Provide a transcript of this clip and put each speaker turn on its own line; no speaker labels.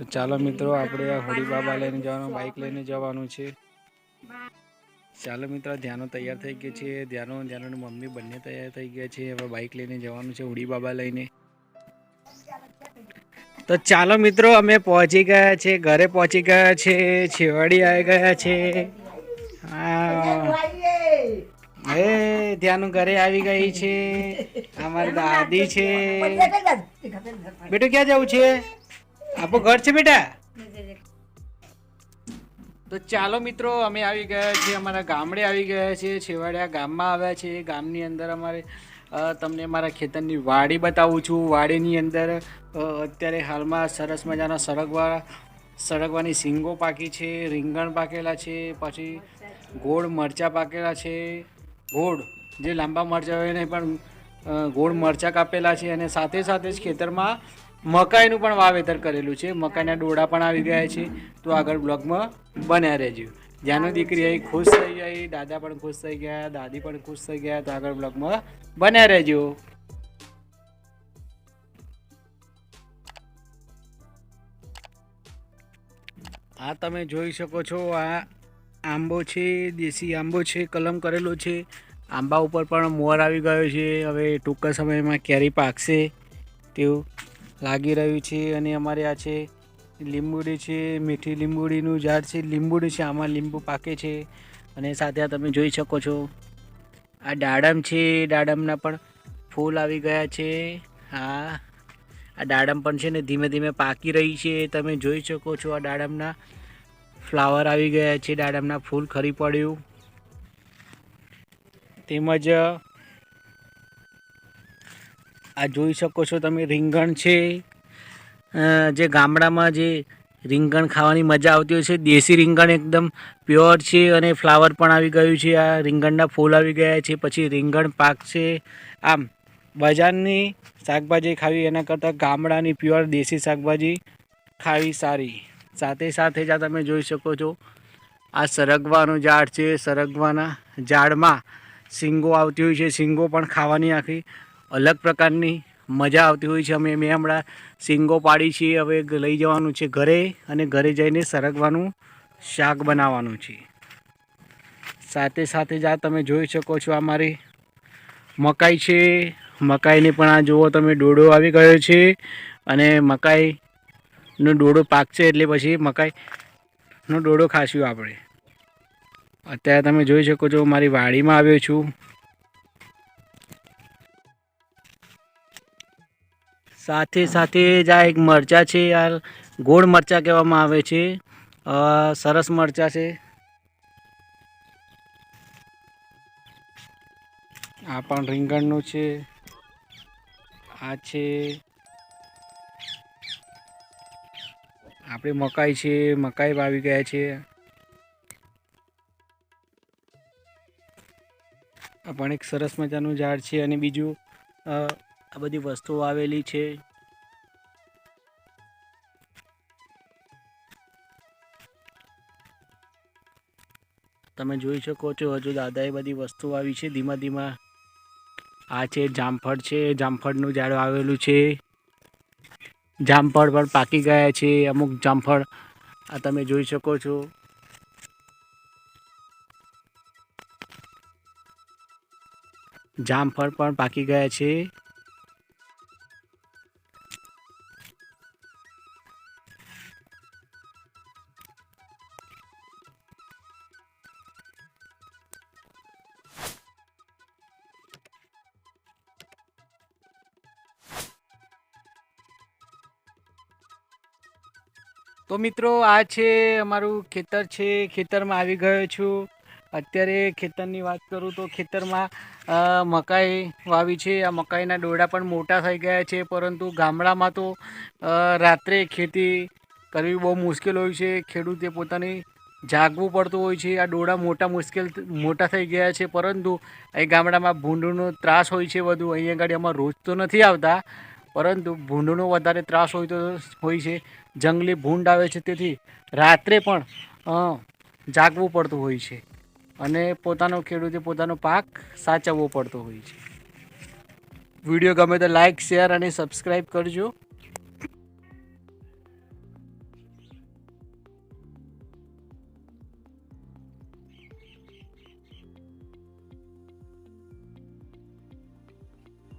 તો ચાલો મિત્રો, આપણે આ હોળી બાબા લઈને જવાનું, બાઇક લઈને જવાનું છે. ચાલો મિત્રો ધ્યાનો તૈયાર થઈ ગયા છે. ધ્યાનો, ધ્યાનોની મમ્મી બંને તૈયાર થઈ ગયા છે. હવે બાઇક લઈને જવાનું છે હોળી બાબા લઈને. તો ચાલો મિત્રો, અમે પહોંચી ગયા છે, ઘરે પહોંચી ગયા છે, છેવાડી આવી ગયા છે. હા. ધ્યાનું ઘરે આવી ગઈ છે. અમારી દાદી છે. બેટું ક્યાં જવું છે? આપણું ઘર છે બેટા? તો ચાલો મિત્રો, અમે આવી ગયા છીએ, અમારા ગામડે આવી ગયા છીએ, છેવાડિયા ગામમાં આવ્યા છે ગામની અંદર અમારે તમને મારા ખેતરની વાડી બતાવું છું. વાડીની અંદર અત્યારે હાલમાં સરસ મજાના સરગવા, સરગવાની સિંગો પાકી છે, રીંગણ પાકેલા છે, પછી ગોળ મરચાં પાકેલા છે. ગોળ, જે લાંબા મરચાં હોય એને પણ ગોળ મરચાં કાપેલા છે અને સાથે સાથે જ ખેતરમાં મકાઈનું પણ વાવેતર કરેલું છે. મકાઈના ડોડા પણ આવી ગયા છે. તો આગળ બ્લોગમાં બન્યા રહેજો. જ્યાંનો દીકરી અહીં ખુશ થઈ ગઈ, દાદા પણ ખુશ થઈ ગયા, દાદી પણ ખુશ થઈ ગયા. તો આગળ બ્લોગમાં બન્યા રહેજો. આ તમે જોઈ શકો છો, આ આંબો છે, દેશી આંબો છે, કલમ કરેલો છે. આંબા ઉપર પણ મોર આવી ગયો છે. હવે ટૂંકા સમયમાં કેરી પાકશે. તેવું લાગી રહ્યું છે અને અમારે આ છે લીંબુડી છે, મીઠી લીંબુડીનું ઝાડ છે. લીંબુડી છે, આમાં લીંબુ પાકે છે અને સાથે આ તમે જોઈ શકો છો. આ દાડમ છે દાડમના પણ ફૂલ આવી ગયા છે. હા, આ દાડમ પણ છે ને ધીમે ધીમે પાકી રહી છે. તમે જોઈ શકો છો આ દાડમના ફ્લાવર આવી ગયા છે. દાડમના ફૂલ ખરી પડ્યું. તેમજ આ જોઈ શકો છો તમે, રીંગણ છે. જે ગામડામાં જે રીંગણ ખાવાની મજા આવતી હોય છે. દેશી રીંગણ એકદમ પ્યોર છે અને ફ્લાવર પણ આવી ગયું છે. આ રીંગણના ફૂલ આવી ગયા છે. પછી રીંગણ પાક છે. આમ, બજારની શાકભાજી ખાવી એના કરતાં ગામડાની પ્યોર દેશી શાકભાજી ખાવી સારી. સાથે સાથે જ તમે જોઈ શકો છો, આ સરગવાનું ઝાડ છે. સરગવાના ઝાડમાં સિંગો આવતી હોય છે. સિંગો પણ ખાવાની આખી અલગ પ્રકારની મજા આવતી હોય છે. અમે મેં હમણાં સિંગો પાડી છીએ હવે લઈ જવાનું છે ઘરે અને ઘરે જઈને સરગવાનું શાક બનાવવાનું છે. સાથે સાથે જ આ તમે જોઈ શકો છો આ મારી મકાઈ છે. મકાઈને પણ આ જુઓ તમે, ડોડો આવી ગયો છે અને મકાઈનો ડોડો પાકશે એટલે પછી મકાઈનો ડોડો ખાશું આપણે. અત્યારે તમે જોઈ શકો છો મારી વાડીમાં આવ્યો છું. સાથે સાથે જ આ એક મરચાં છે, આ ગોળ મરચાં કહેવામાં આવે છે. સરસ મરચાં છે. આ પણ રીંગણનું છે. આ છે. આપણી મકાઈ છે, મકાઈ વાવી ગયા છે. આ પણ એક સરસ મજાનું ઝાડ છે અને બીજું આ બધી વસ્તુઓ આવેલી છે. તમે જોઈ શકો છો, હજુ દાદાએ બધી વસ્તુઓ આવી છે, ધીમા ધીમા. આ છે જામફળ છે, જામફળનું ઝાડ આવેલું છે. જામફળ પણ પાકી ગયા છે, અમુક જામફળ, આ તમે જોઈ શકો છો. જામફળ પણ પાકી ગયા છે. તો મિત્રો, આ છે અમારું ખેતર છે. ખેતરમાં આવી ગયો છું. અત્યારે ખેતરની વાત કરું તો ખેતરમાં મકાઈ વાવી છે. આ મકાઈના ડોડા પણ મોટા થઈ ગયા છે, પરંતુ ગામડામાં તો રાત્રે ખેતી કરવી બહુ મુશ્કેલ હોય છે. ખેડૂતે પોતાની જાગવું પડતું હોય છે. આ ડોડા મોટા મુશ્કેલ, મોટા થઈ ગયા છે, પરંતુ અહીં ગામડામાં ભૂંડનો ત્રાસ હોય છે વધુ. અહીં આગળ અમારે રોજ તો નથી આવતા. પરંતુ ભૂંડનો વધારે ત્રાસ હોય તો હોય છે. જંગલી ભૂંડ આવે છે તેથી રાત્રે પણ જાગવું પડતું હોય છે અને પોતાનો ખેડૂતે પોતાનો પાક સાચવવો પડતો હોય છે. વીડિયો ગમે તો લાઈક, શેર અને સબસ્ક્રાઈબ કરજો.